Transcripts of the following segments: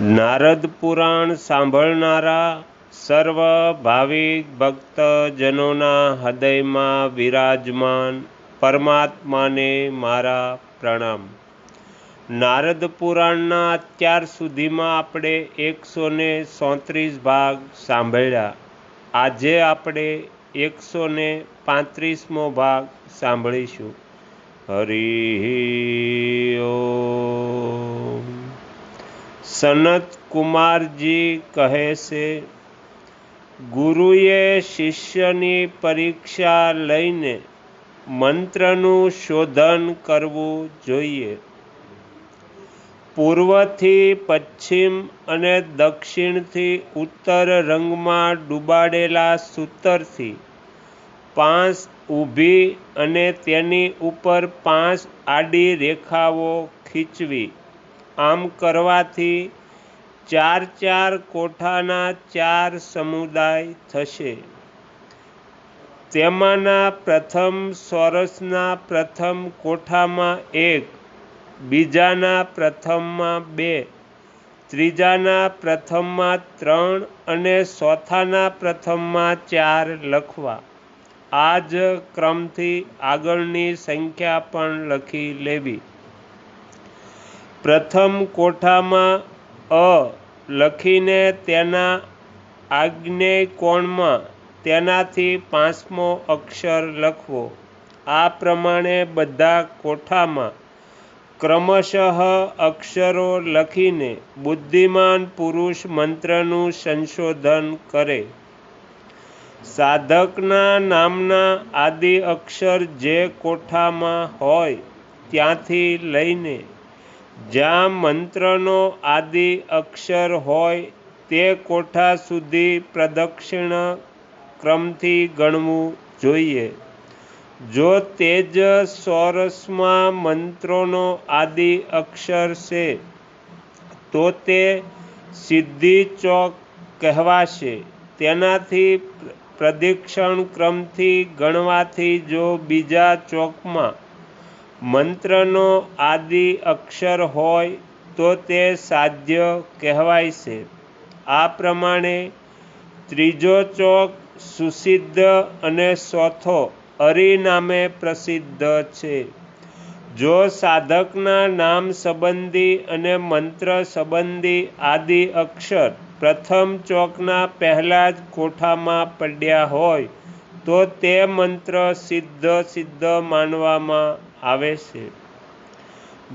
નારદ પુરાણ સાંભળનારા સર્વ ભાવિક ભક્તજનોના હૃદયમાં વિરાજમાન પરમાત્માને મારા પ્રણામ. નારદ પુરાણના અત્યાર સુધીમાં આપણે એકસો ને સોત્રીસ ભાગ સાંભળ્યા. આજે આપણે એકસો ને પાંત્રીસમો ભાગ સાંભળીશું. હરિ સનત કુમારજી કહે છે, ગુરુએ શિષ્યની પરીક્ષા લઈને મંત્રનું શોધન કરવું જોઈએ. પૂર્વથી પશ્ચિમ અને દક્ષિણથી ઉત્તર રંગમાં ડૂબાડેલા સૂતરથી પાંચ ઊભી અને તેની ઉપર પાંચ આડી રેખાઓ ખીચવી. આમ કરવાથી ચાર ચાર કોઠાના ચાર સમુદાય થશે. તેમાંના પ્રથમ સોરસના પ્રથમ કોઠામાં એક, બીજાના પ્રથમમાં બે, ત્રીજાના પ્રથમમાં ત્રણ અને ચોથાના પ્રથમમાં ચાર લખવા. આ જ ક્રમથી આગળની સંખ્યા પણ લખી લેવી. પ્રથમ કોઠામાં અ લખીને તેના આગ્નેય કોણમાં તેનાથી પાંચમો અક્ષર લખવો. આ પ્રમાણે બધા કોઠામાં ક્રમશઃ અક્ષરો લખીને બુદ્ધિમાન પુરુષ મંત્રનું સંશોધન કરે. સાધકના નામના આદિ અક્ષર જે કોઠામાં હોય ત્યાંથી લઈને જ્યાં મંત્રનો આદિ અક્ષર હોય તે કોઠા સુધી પ્રદક્ષિણ ક્રમથી ગણવું જોઈએ. જો તેજ સોરસમાં મંત્રોનો આદિ અક્ષર છે, તો તે સિદ્ધિ ચોક કહેવાશે. તેનાથી પ્રદિક્ષણ ક્રમથી ગણવાથી જો બીજા ચોકમાં મંત્રનો આદિ અક્ષર હોય તો તે સાધ્ય કહેવાય છે. આ પ્રમાણે ત્રીજો ચોક સુસિદ્ધ અને ચોથો અરિનામે પ્રસિદ્ધ છે. જો સાધકના નામ સંબંધી અને મંત્ર સંબંધી આદિ અક્ષર પ્રથમ ચોકના પહેલા જ કોઠામાં પડ્યા હોય તો તે મંત્ર સિદ્ધ સિદ્ધ માનવામાં આવે છે.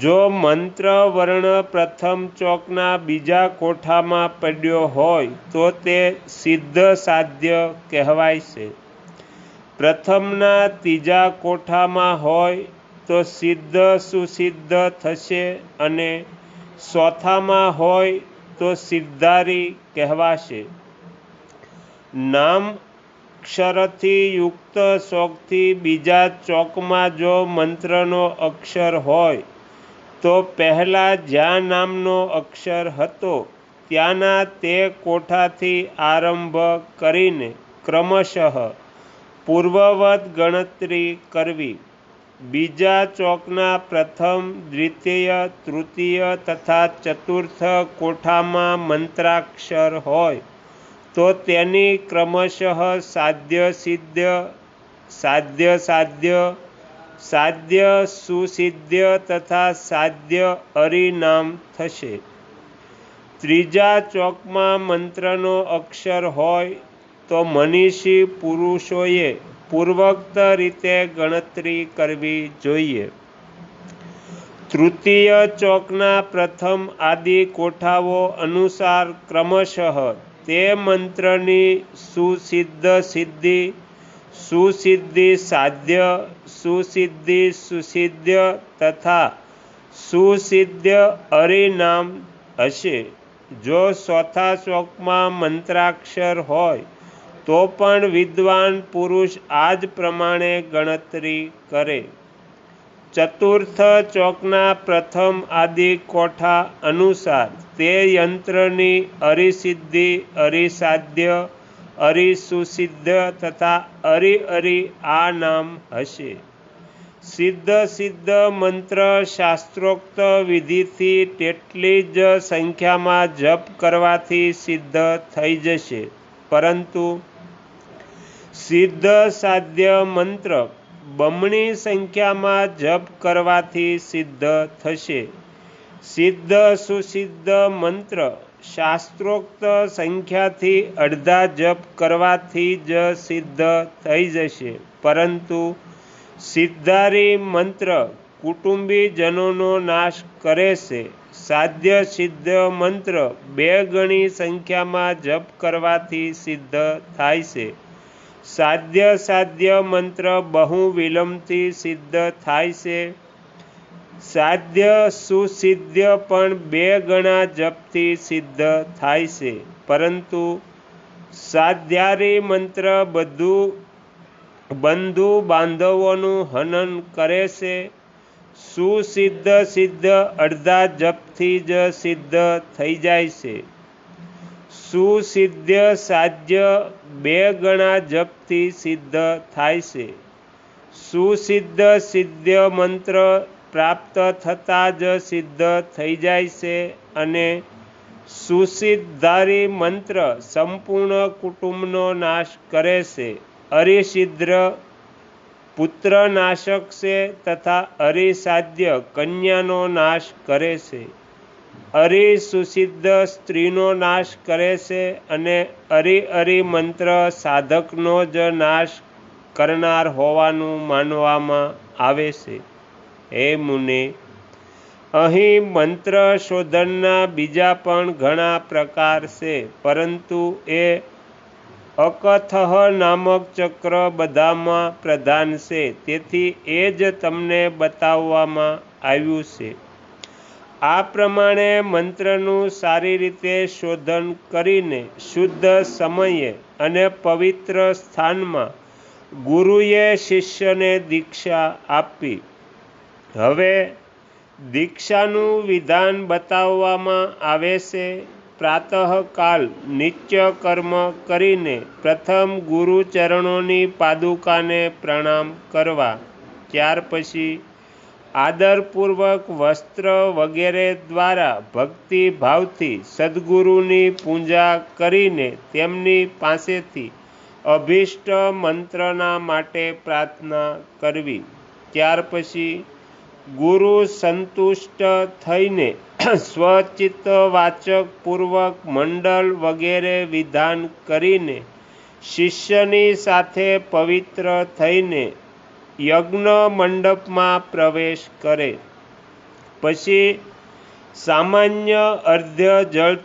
જો મંત્ર વર્ણ પ્રથમ ચોકના બીજા કોઠામાં પડ્યો હોય, તો તે સિદ્ધ સાધ્ય કહેવાય છે. પ્રથમના ત્રીજા કોઠામાં હોય, તો સિદ્ધ સુસિદ્ધ થશે અને ચોથામાં હોય, તો સિદ્ધારી કહેવાશે. નામ અક્ષરથી યુક્ત ચોકથી બીજા ચોકમાં જો મંત્રનો અક્ષર હોય, તો પહેલાં જ્યાં નામનો અક્ષર હતો, ત્યાંના તે કોઠાથી આરંભ કરીને ક્રમશઃ પૂર્વવત ગણતરી કરવી. બીજા ચોકના પ્રથમ, દ્વિતીય, તૃતીય તથા ચતુર્થ કોઠામાં મંત્રાક્ષર હોય તો તેની ક્રમશઃ સાધ્ય સિદ્ધ સાધ્ય સાધ્ય સાધ્ય સુસિદ્ધ્ય તથા સાધ્ય અરિનામ થશે. ત્રીજા ચોકમાં મંત્રનો અક્ષર હોય તો મનીષી પુરુષોએ પૂર્વોક્ત રીતે ગણતરી કરવી જોઈએ. તૃતીય ચોકના પ્રથમ આદિ કોઠાઓ અનુસાર ક્રમશઃ તે મંત્રની સુસિદ્ધ સિદ્ધિ, સુસિદ્ધિ સાધ્ય, સુસિદ્ધિ સુસિદ્ધ તથા સુસિદ્ધ અરિનામ હશે. જો ચોથા શ્લોકમાં મંત્રાક્ષર હોય, તો પણ વિદ્વાન પુરુષ આ જ પ્રમાણે ગણતરી કરે. ચતુર્થ ચોકના પ્રથમ આદિ કોઠા અનુસાર તે યંત્રની અરિસિદ્ધિ અરિસાધ્ય અરિસુસિદ્ધ તથા અરિ અરિ આ નામ હશે. સિદ્ધ સિદ્ધ મંત્ર શાસ્ત્રોક્ત વિધિથી તેટલી જ સંખ્યામાં જપ કરવાથી સિદ્ધ થઈ જશે. પરંતુ સિદ્ધ સાધ્ય મંત્ર બમણી સંખ્યામાં જપ કરવાથી સિદ્ધ થશે. સિદ્ધ સુસિદ્ધ મંત્ર શાસ્ત્રોક્ત સંખ્યાથી અડધા જપ કરવાથી જ સિદ્ધ થઈ જશે. પરંતુ સિદ્ધારી મંત્ર કુટુંબીજનોનો નાશ કરે છે. સાધ્ય સિદ્ધ મંત્ર બે ગણી સંખ્યામાં જપ કરવાથી સિદ્ધ થાય છે. સાધ્ય સાધ્ય મંત્ર બહુ વિલંબથી સિદ્ધ થાય છે. સાધ્ય સુસિદ્ધ પણ બે ગણા જપથી સિદ્ધ થાય છે. પરંતુ સાધ્યારી મંત્ર બધું બંધુ બાંધવોનું હનન કરે છે. સુસિદ્ધ સિદ્ધ અડધા જપથી જ સિદ્ધ થઈ જાય છે. સુસિદ્ધ સાધ્ય બે ગણા જપથી સિદ્ધ થાય છે. સુસિદ્ધ સિદ્ધ મંત્ર પ્રાપ્ત થતાં જ સિદ્ધ થઈ જાય છે અને સુસિદ્ધારી મંત્ર સંપૂર્ણ કુટુંબનો નાશ કરે છે. અરિસિદ્ધ પુત્રનાશક છે તથા અરિસાધ્ય કન્યાનો નાશ કરે છે. અરિ સુસિદ્ધ સ્ત્રીનો નાશ કરે છે અને અરિ અરિ મંત્ર સાધકનો જ નાશ કરનાર હોવાનું માનવામાં આવે છે. હે મુને, અહીં મંત્ર શોધનના બીજા પણ ઘણા પ્રકાર છે, પરંતુ એ અકથહ નામક ચક્ર બધામાં પ્રધાન છે, તેથી એ જ તમને બતાવવામાં આવ્યું છે. આ પ્રમાણે મંત્રનું સારી રીતે શોધન કરીને શુદ્ધ સમયે અને પવિત્ર સ્થાનમાં ગુરુએ શિષ્યને દીક્ષા આપી. હવે દીક્ષાનું વિધાન બતાવવામાં આવે છે. પ્રાતઃકાલ નિત્ય કર્મ કરીને પ્રથમ ગુરુચરણોની પાદુકાને પ્રણામ કરવા. ત્યાર પછી આદરપૂર્વક વસ્ત્ર વગેરે દ્વારા ભક્તિભાવથી સદગુરુની પૂજા કરીને તેમની પાસેથી અભિષ્ટ મંત્રના માટે પ્રાર્થના કરવી. ત્યાર પછી ગુરુ સંતુષ્ટ થઈને સ્વચિત્ત વાચક પૂર્વક મંડળ વગેરે વિધાન કરીને શિષ્યની સાથે પવિત્ર થઈને યજ્ઞ મંડપમાં પ્રવેશ કરે. પછી સામાન્ય અર્ધ્ય જળ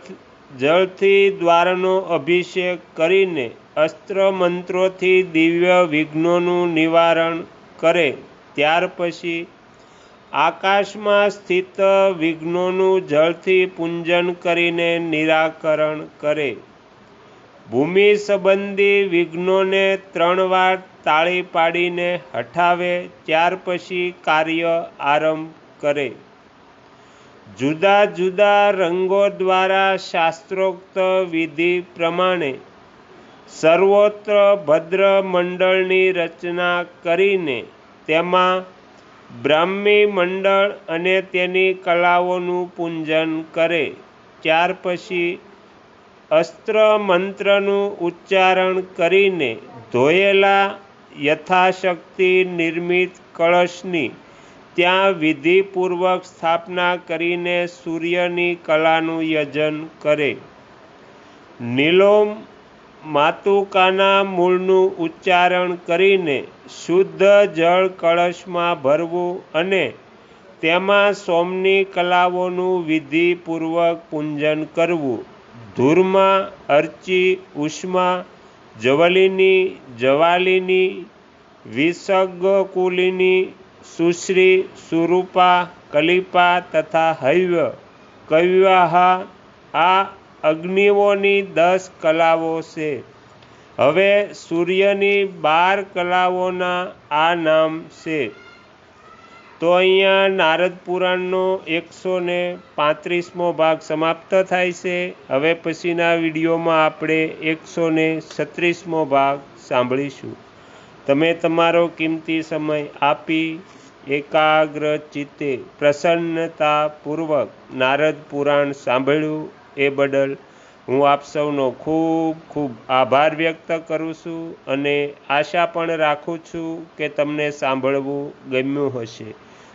જળથી દ્વારનો અભિષેક કરીને અસ્ત્ર મંત્રોથી દિવ્ય વિઘ્નોનું નિવારણ કરે. ત્યાર પછી આકાશમાં સ્થિત વિઘ્નોનું જળથી પૂંજન કરીને નિરાકરણ કરે. ભૂમિ સંબંધી વિઘ્નોને ત્રણ વાર તાળી પાડીને હટાવે ત્યાર પછી કાર્ય આરંભ કરે. જુદા જુદા રંગો દ્વારા શાસ્ત્રોક્ત વિધિ પ્રમાણે સર્વોત્ર ભદ્ર મંડળની રચના કરીને તેમાં બ્રાહ્મી મંડળ અને તેની કલાઓનું પૂંજન કરે. ત્યાર પછી અસ્ત્ર મંત્રનું ઉચ્ચારણ કરીને ધોયેલા યથાશક્તિ નિર્મિત કળશની ત્યાં વિધિપૂર્વક સ્થાપના કરીને સૂર્યની કલાનું યજન કરે. નીલોમ માતુકાના મૂળનું ઉચ્ચારણ કરીને શુદ્ધ જળ કળશમાં ભરવું અને તેમાં સોમની કલાઓનું વિધિપૂર્વક પૂંજન કરવું. ધૂરમાં, અર્ચી, ઉષ્મા, જવલિની, જવાલિની વિસગકુલિની સુશ્રી, સુરૂપા, કલિપા તથા હૈવ્ય કવ્યાહા આ અગ્નિઓની દસ કલાઓ છે. હવે સૂર્યની બાર કલાઓના આ નામ છે. તો અહીંયા નારદ પુરાણનો એકસો ને પાંત્રીસમો ભાગ સમાપ્ત થાય છે. હવે પછીના વિડીયોમાં આપણે એકસો ને છત્રીસમો ભાગ સાંભળીશું. તમે તમારો કિંમતી સમય આપી એકાગ્ર ચિત્તે પ્રસન્નતાપૂર્વક નારદ પુરાણ સાંભળ્યું એ બદલ હું આપ સૌનો ખૂબ ખૂબ આભાર વ્યક્ત કરું છું અને આશા પણ રાખું છું કે તમને સાંભળવું ગમ્યું હશે.